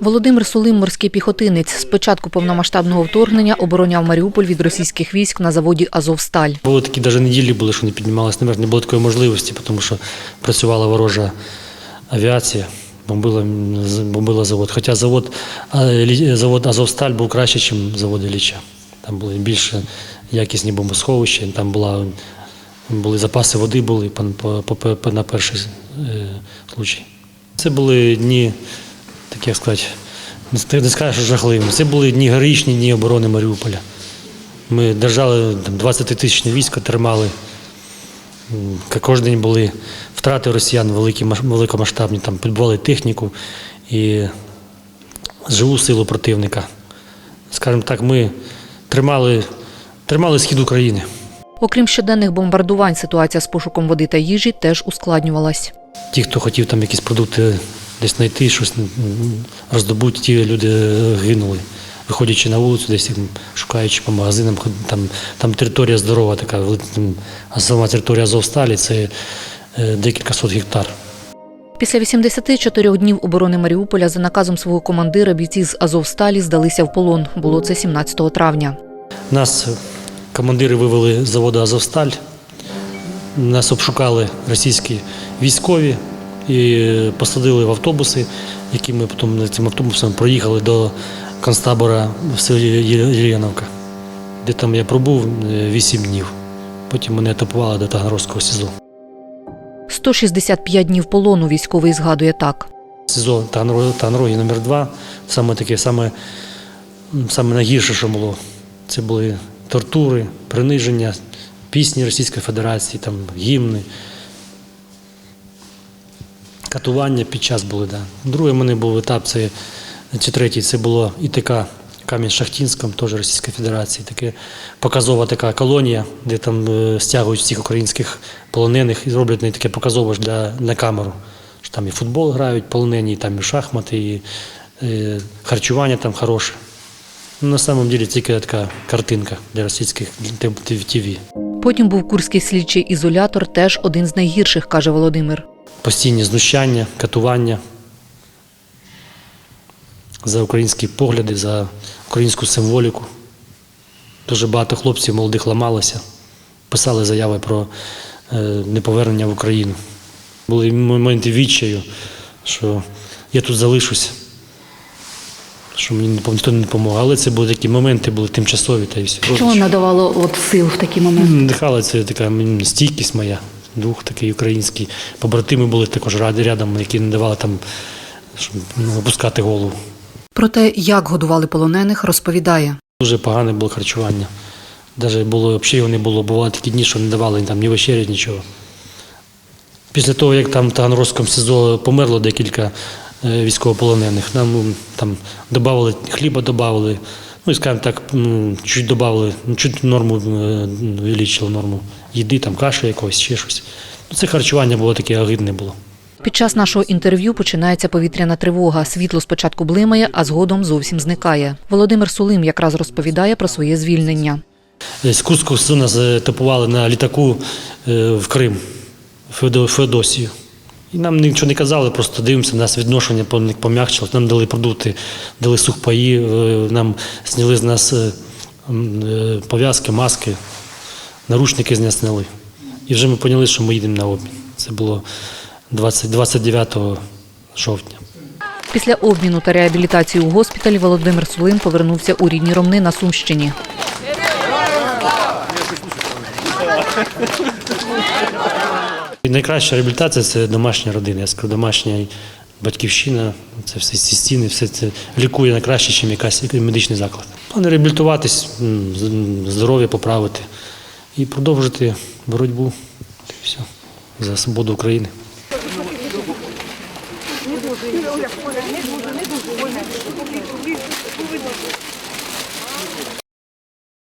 Володимир Сулим, морський піхотинець. З початку повномасштабного вторгнення обороняв Маріуполь від російських військ на заводі Азовсталь. Були такі навіть неділі були, що не піднімалися наверх, не було такої можливості, тому що працювала ворожа авіація, бомбила, бомбила завод. Хоча завод, завод Азовсталь був краще, ніж завод Ілліча. Там були більше якісні бомбосховища, там була, були запаси води були на перший е, случай. Це були дні, так як сказати, не скажеш, що жахливі. Це були дні героїчні дні оборони Маріуполя. Ми держали 20 тисячне військо, тримали. Кожен день були втрати росіян великі, великомасштабні, там підбували техніку і живу силу противника. Скажімо так, ми тримали, тримали схід України. Окрім щоденних бомбардувань, ситуація з пошуком води та їжі теж ускладнювалась. Ті, хто хотів там якісь продукти десь знайти, щось роздобути, ті люди е, гинули. Виходячи на вулицю, десь шукаючи по магазинам, там, там територія здорова така, а сама територія Азовсталі це е, декілька сот гектар. Після 84 днів оборони Маріуполя за наказом свого командира бійці з Азовсталі здалися в полон. Було це 17 травня. Нас командири вивели з заводу Азовсталь. Нас обшукали російські військові і е, посадили в автобуси, які ми потім цим автобусом проїхали до концтабора в селі Є- Єленовка, де там я пробув 8 днів. Потім мене етапували до Таганрозького СІЗО. 165 днів полону військовий згадує так. СІЗО Таганро- Таганрогі номер 2 саме таке, саме, саме найгірше, що було. Це були тортури, приниження, пісні Російської Федерації, там, гімни, катування під час були. Да. Другий мене був етап, це, чи третій, це було ІТК Кам'янь-Шахтінськом, теж Російської Федерації. Таке показова така колонія, де там е, стягують всіх українських полонених і роблять не таке показове ж для, на камеру. Що там і футбол грають полонені, і там і шахмати, і е, харчування там хороше. Ну, на самом деле тільки така картинка для російських ТВ. Потім був курський слідчий ізолятор, теж один з найгірших, каже Володимир. Постійні знущання, катування за українські погляди, за українську символіку. Дуже багато хлопців молодих ламалося, писали заяви про е, неповернення в Україну. Були моменти відчаю, що я тут залишусь, що мені ніхто не допоможе. Але це були такі моменти, були тимчасові та й все. Що надавало от сил в такі моменти? Надихала це така стійкість моя, дух такий український. Побратими були також раді рядом, які не давали там щоб, ну, опускати голову. Про те, як годували полонених, розповідає. Дуже погане було харчування. Навіть було, взагалі його не було, бували такі дні, що не давали там ні вечері, нічого. Після того, як там в Таганрозькому СІЗО померло декілька військовополонених, нам там додавали хліба, додавали, ну і скажімо так, чуть додавали, ну, чуть норму е, увеличили норму їди, там каші якогось, ще щось. Ну, це харчування було таке огидне було. Під час нашого інтерв'ю починається повітряна тривога. Світло спочатку блимає, а згодом зовсім зникає. Володимир Сулим якраз розповідає про своє звільнення. Е, З Курського СУ нас етапували на літаку е, в Крим, в Феодосію. І нам нічого не казали, просто дивимося, нас відношення по. Нам дали продукти, дали сухпаї, е, нам зняли з нас е, е, пов'язки, маски, наручники з нас зняли. І вже ми поняли, що ми їдемо на обмін. Це було 20, 29 жовтня. Після обміну та реабілітації у госпіталі Володимир Сулим повернувся у рідні Ромни на Сумщині. Найкраща реабілітація це домашня родина. Я скажу, домашня батьківщина, це все ці стіни, все це лікує найкраще, ніж якась медичний заклад. Плани реабілітуватись, здоров'я поправити і продовжити боротьбу. Все. За свободу України.